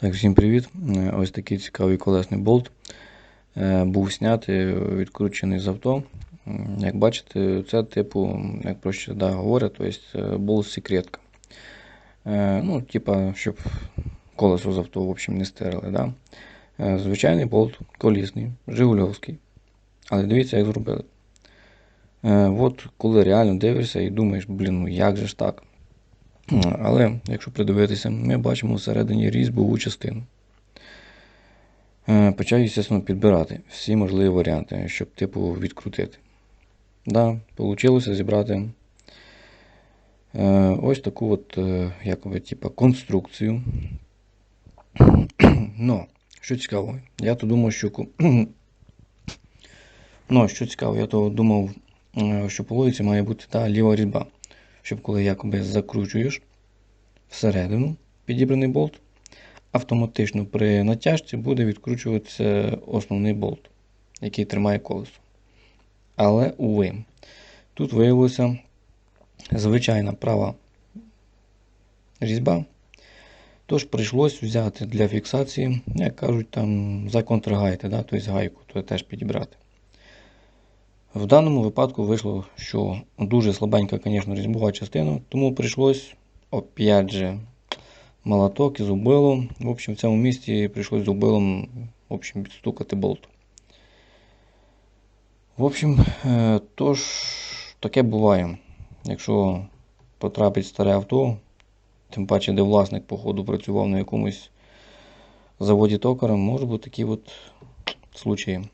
Так, всім привіт. Е, Ось такий цікавий колесний болт. Е, Був знятий, відкручений з авто. Як бачите, це типу, як проще да, говорять, то есть е, болт секретка. Е, Ну, типа, щоб колесо з авто, в общем, не стерли. Да? Звичайний болт колісний, жигульовський. Але дивіться, як зробили. От коли реально дивишся і думаєш, блін, ну як же ж так? Але якщо придивитися, ми бачимо всередині різьбову частину. Е, Почав, звісно, підбирати всі можливі варіанти, щоб типу відкрутити. Да, вийшло зібрати е, ось таку от, е, якоби, типу, конструкцію. Но, що цікаво, я то думав, що. Ну, що цікаво, я то думав, що по логіці має бути та ліва різьба. Щоб коли якоби закручуєш всередину підібраний болт, автоматично при натяжці буде відкручуватися основний болт, який тримає колесо. Але, уви, тут виявилася звичайна права різьба. Тож прийшлось взяти для фіксації, як кажуть, там за контргайти, да, тобто гайку, то теж підібрати. В даному випадку вийшло, що дуже слабенька, звісно, різьбова частина, тому прийшлось опять же молоток із зубилом. В общем, в цьому місці прийшлось зубилом в общем, підстукати болт. В общем, е, тож, таке буває. Якщо потрапить старе авто, тим паче, де власник, походу, працював на якомусь заводі токарем, може бути такі от случаї.